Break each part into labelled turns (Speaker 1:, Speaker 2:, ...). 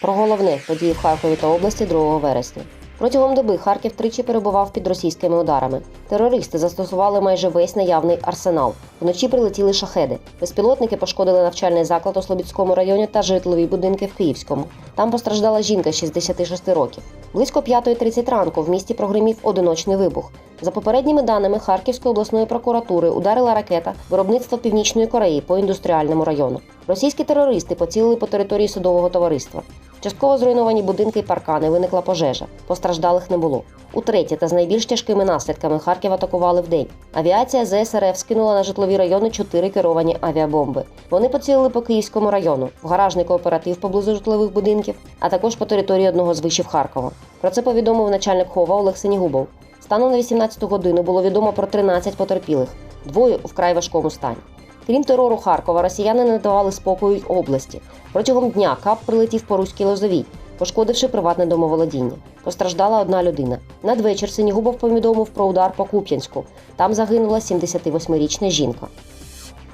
Speaker 1: Про головне події в Харкові та області 2 вересня. Протягом доби Харків тричі перебував під російськими ударами. Терористи застосували майже весь наявний арсенал. Вночі прилетіли шахеди. Безпілотники пошкодили навчальний заклад у Слобідському районі та житлові будинки в Київському. Там постраждала жінка 66 років. Близько 5.30 ранку в місті прогримів одиночний вибух. За попередніми даними Харківської обласної прокуратури ударила ракета виробництва Північної Кореї по індустріальному району. Російські терористи поцілили по території судового товариства. Частково зруйновані будинки і паркани виникла пожежа. Постраждалих не було. Утретє та з найбільш тяжкими наслідками Харків атакували вдень. Авіація ЗСРФ скинула на житлові райони чотири керовані авіабомби. Вони поцілили по Київському району, в гаражний кооператив поблизу житлових будинків, а також по території одного з вишів Харкова. Про це повідомив начальник хова Олег Сенігубов. Станом на 18 годину було відомо про 13 потерпілих, двоє у вкрай важкому стані. Крім терору Харкова, росіяни не давали спокою й області. Протягом дня КАП прилетів по Руській Лозовій, пошкодивши приватне домоволодіння. Постраждала одна людина. Надвечір Синігубов повідомив про удар по Куп'янську. Там загинула 78-річна жінка.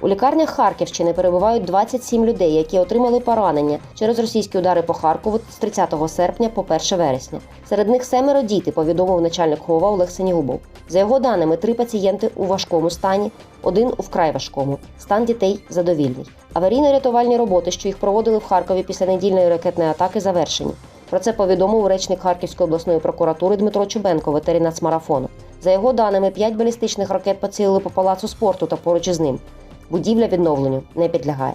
Speaker 1: У лікарнях Харківщини перебувають 27 людей, які отримали поранення через російські удари по Харкову з 30 серпня по 1 вересня. Серед них семеро діти, повідомив начальник хова Олег Сенігубов. За його даними, три пацієнти у важкому стані, один у вкрай важкому. Стан дітей задовільний. Аварійно-рятувальні роботи, що їх проводили в Харкові після недільної ракетної атаки, завершені. Про це повідомив речник Харківської обласної прокуратури Дмитро Чубенко, ветеринар нацмарафону. За його даними, п'ять балістичних ракет поцілили по палацу спорту та поруч із ним. Будівля відновленню не підлягає.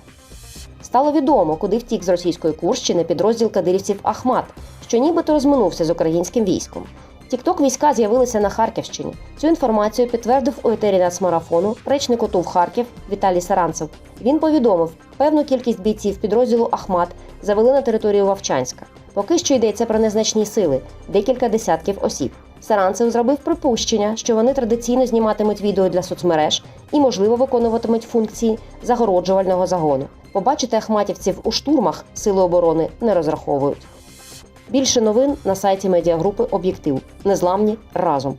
Speaker 1: Стало відомо, куди втік з російської Курщини підрозділ кадирівців Ахмат, що нібито розминувся з українським військом. Тікток війська з'явилися на Харківщині. Цю інформацію підтвердив у етері нацмарафону речник ОТУ в Харків Віталій Саранцев. Він повідомив, певну кількість бійців підрозділу Ахмат завели на територію Вовчанська. Поки що йдеться про незначні сили декілька десятків осіб. Саранцев зробив припущення, що вони традиційно зніматимуть відео для соцмереж і, можливо, виконуватимуть функції загороджувального загону. Побачити ахматівців у штурмах сили оборони не розраховують. Більше новин на сайті медіагрупи Об'єктив. Незламні разом.